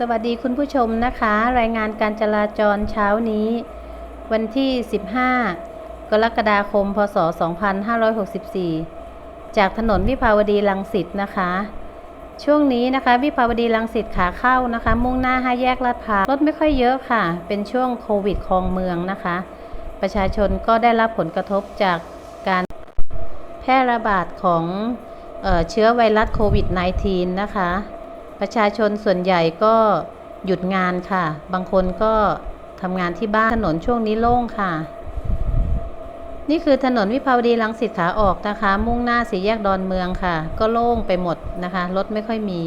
สวัสดีคุณผู้ชมนะคะ รายงานการจราจรเช้านี้ วันที่ 15 กรกฎาคม พศ 2564 จากถนนวิภาวดีรังสิตนะคะ ช่วงนี้นะคะ วิภาวดีรังสิตขาเข้านะคะ มุ่งหน้าห้าแยกลาดพร้าวรถไม่ค่อยเยอะค่ะ เป็นช่วงโควิดคลองเมืองนะคะ ประชาชนก็ได้รับผลกระทบจากการแพร่ระบาดของเออเชื้อไวรัสโควิด -19 นะคะ ประชาชนส่วนใหญ่ก็หยุดงานค่ะ บางคนก็ทำงานที่บ้านถนนช่วงนี้โล่งค่ะ นี่คือถนนวิภาวดีรังสิตขาออกนะคะ มุ่งหน้าสี่แยกดอนเมืองค่ะ ก็โล่งไปหมดนะคะ รถไม่ค่อยมี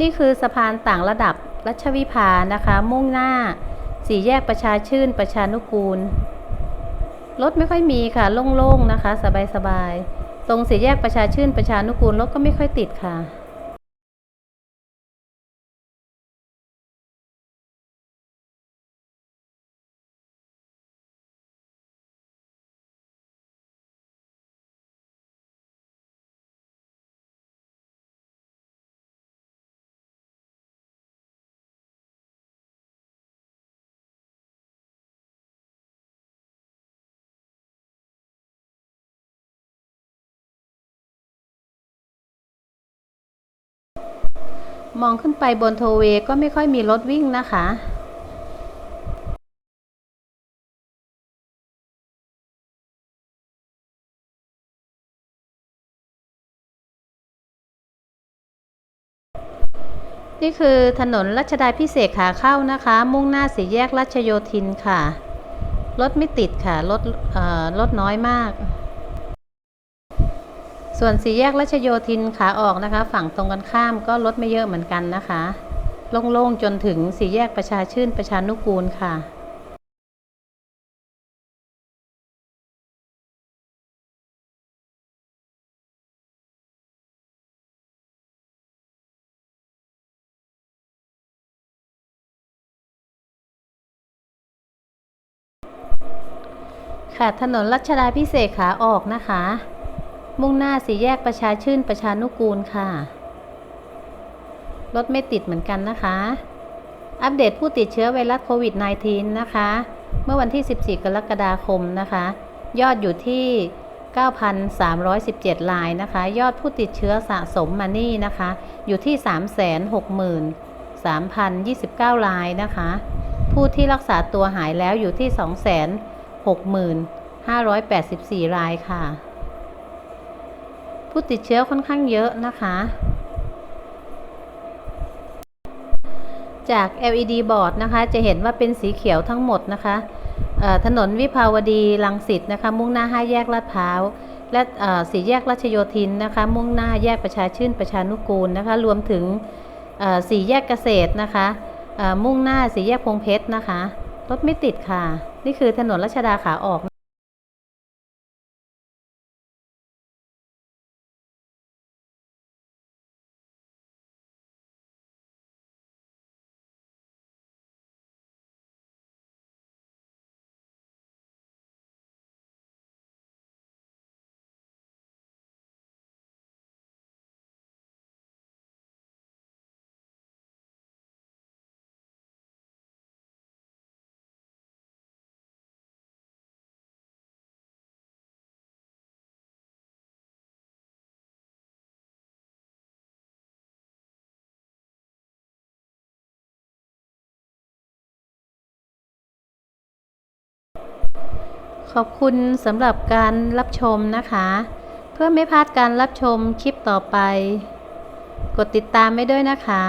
นี่คือสะพานต่างระดับรัชวิภานะคะ มุ่งหน้าสี่แยกประชาชื่นประชานุกูล รถไม่ค่อยมีค่ะ โล่งๆนะคะ สบายๆ ตรงสี่แยกประชาชื่นประชานุกูลรถก็ไม่ค่อยติดค่ะ มองขึ้นไปบนโทเวก็ไม่ค่อยมีรถวิ่งนะคะนี่คือถนนรัชดาพิเศษขาเข้านะคะ มุ่งหน้าสี่แยกรัชโยธินค่ะ รถไม่ติดค่ะ รถรถน้อยมาก ส่วนสี่แยกรัชโยธินขาออกนะคะ ฝั่งตรงกันข้ามก็รถไม่เยอะเหมือนกันนะคะ โล่งๆจนถึงสี่แยกประชาชื่นประชานุกูลค่ะค่ะถนนรัชดาพิเศษขาออกนะคะ มุ่งหน้าสี่แยกประชาชื่นประชานุกูลค่ะ รถไม่ติดเหมือนกันนะคะ อัปเดตผู้ติดเชื้อไวรัสโควิด -19 นะคะ เมื่อวันที่ 14 กรกฎาคมนะคะ ยอดอยู่ที่ 9,317 รายนะคะ ยอดผู้ติดเชื้อสะสมมานี่นะคะ อยู่ที่ 363,029 รายนะคะ ผู้ที่รักษาตัวหายแล้วอยู่ที่260,584 รายค่ะ ผู้ติดเชื้อค่อนข้างเยอะนะคะ จาก LED บอร์ดนะคะ จะเห็นว่าเป็นสีเขียวทั้งหมดนะคะถนนวิภาวดีรังสิตนะคะ มุ่งหน้าห้าแยกลาดพร้าว และสี่แยกรัชโยธินนะคะ มุ่งหน้าแยกประชาชื่นประชานุกูลนะคะ รวมถึงสี่แยกเกษตรนะคะมุ่งหน้าสี่แยกพงเพชรนะคะ รถไม่ติดค่ะ นี่คือถนนรัชดาขาออก ขอบคุณสำหรับการรับชมนะคะ เพื่อไม่พลาดการรับชมคลิปต่อไป กดติดตามไว้ด้วยนะคะ